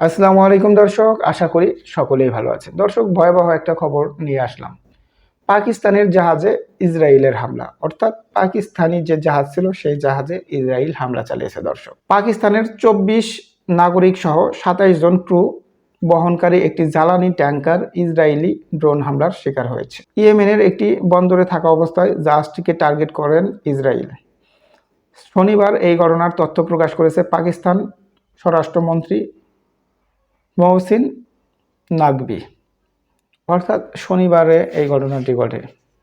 আসসালামু আলাইকুম দর্শক, আশা করি সকলেই ভালো আছে দর্শক, ভয়াবহ একটা খবর নিয়ে আসলাম। পাকিস্তানের জাহাজে ইসরায়েলের হামলা। অর্থাৎ পাকিস্তানি যে জাহাজ ছিল, সেই জাহাজে ইসরায়েল হামলা চালিয়েছে দর্শক। পাকিস্তানের চব্বিশ নাগরিক সহ সাতাইশ জন ক্রু বহনকারী একটি জ্বালানি ট্যাঙ্কার ইসরায়েলি ড্রোন হামলার শিকার হয়েছে। ইয়েমেনের একটি বন্দরে থাকা অবস্থায় জাহাজটিকে টার্গেট করেন ইসরায়েল। শনিবার এই ঘটনার তথ্য প্রকাশ করেছে পাকিস্তান স্বরাষ্ট্রমন্ত্রী মহসিন নাকবি অর্থাৎ শনিবারে এই ঘটনাটি ঘটে।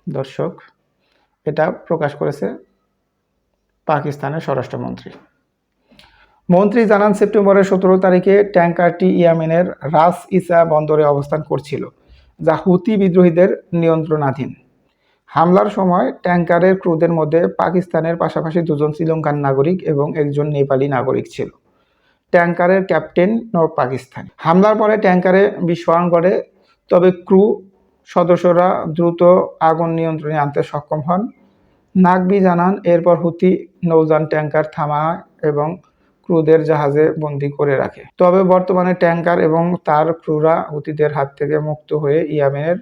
দর্শক, এটা প্রকাশ করেছে পাকিস্তানের স্বরাষ্ট্রমন্ত্রী। মন্ত্রী জানান, সেপ্টেম্বরের সতেরো তারিখে ট্যাঙ্কারটি ইয়ামেনের রাস ইসা বন্দরে অবস্থান করছিল, যা হুতি বিদ্রোহীদের নিয়ন্ত্রণাধীন। হামলার সময় ট্যাঙ্কারের ক্রুদের মধ্যে পাকিস্তানের পাশাপাশি দুজন শ্রীলঙ্কান নাগরিক এবং একজন নেপালি নাগরিক ছিল। ট্যাঙ্কারের ক্যাপ্টেন ও পাকিস্তান। হামলার পরে ট্যাঙ্কারে বিস্ফোরণ করে তবে ক্রু সদস্যরা দ্রুত আগুন নিয়ন্ত্রণে আনতে সক্ষম হন। নাকবি জানান, এরপর হুতি নৌযান ট্যাঙ্কার থামায় এবং ক্রুদের জাহাজে বন্দি করে রাখে। তবে বর্তমানে ট্যাঙ্কার এবং তার ক্রুরা হুতিদের হাত থেকে মুক্ত হয়ে ইয়ামেনের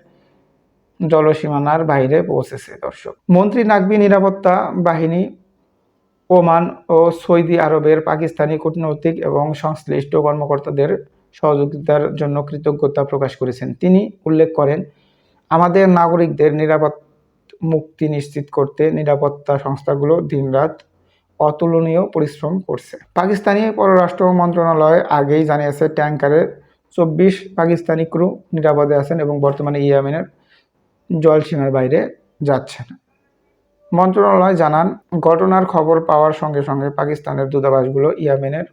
জলসীমানার বাইরে পৌঁছেছে দর্শক। মন্ত্রী নাকবি নিরাপত্তা বাহিনী ওমান ও সৌদি আরবের পাকিস্তানি কূটনৈতিক এবং সংশ্লিষ্ট কর্মকর্তাদের সহযোগিতার জন্য কৃতজ্ঞতা প্রকাশ করেছেন। তিনি উল্লেখ করেন, আমাদের নাগরিকদের নিরাপদ মুক্তি নিশ্চিত করতে নিরাপত্তা সংস্থাগুলো দিনরাত অতুলনীয় পরিশ্রম করছে। পাকিস্তানি পররাষ্ট্র মন্ত্রণালয় আগেই জানিয়েছে ট্যাঙ্কারের চব্বিশ পাকিস্তানি ক্রু নিরাপদে আছেন এবং বর্তমানে ইয়েমেনের জলসীমার বাইরে যাচ্ছেন। মন্ত্রণালয় জানান, ঘটনার খবর পাওয়ার সঙ্গে সঙ্গে পাকিস্তানের দূতাবাসগুলো ইয়ামেনের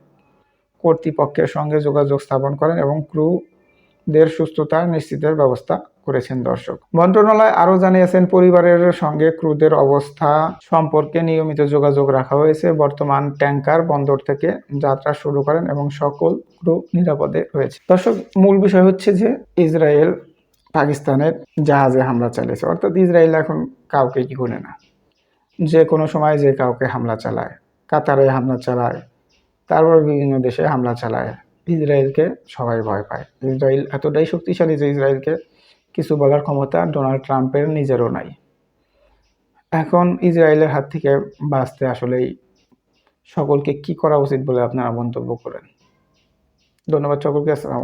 কর্তৃপক্ষের সঙ্গে যোগাযোগ স্থাপন করেন এবং ক্রুদের সুস্থতা নিশ্চিতের ব্যবস্থা করেছেন দর্শক। মন্ত্রণালয় আরও জানিয়েছেন, পরিবারের সঙ্গে ক্রুদের অবস্থা সম্পর্কে নিয়মিত যোগাযোগ রাখা হয়েছে। বর্তমান ট্যাঙ্কার বন্দর থেকে যাত্রা শুরু করেন এবং সকল ক্রু নিরাপদে রয়েছে। দর্শক, মূল বিষয় হচ্ছে যে ইসরায়েল পাকিস্তানের জাহাজে হামলা চালিয়েছে। অর্থাৎ ইসরায়েল এখন কাউকে কি করে না। যে কোনো সময় যে কাউকে হামলা চালায়, কাতারে হামলা চালায়, তারপর বিভিন্ন দেশে হামলা চালায়, ইসরায়েলকে সবাই ভয় পায়। ইসরায়েল এতটাই শক্তিশালী যে ইসরায়েলকে কিছু বলার ক্ষমতা ডোনাল্ড ট্রাম্পের নিজেরও নাই। এখন ইসরায়েলের হাত থেকে বাঁচতে আসলেই সকলকে কি করা উচিত বলে আপনারা মন্তব্য করেন? ধন্যবাদ সকলকে, আসসালাম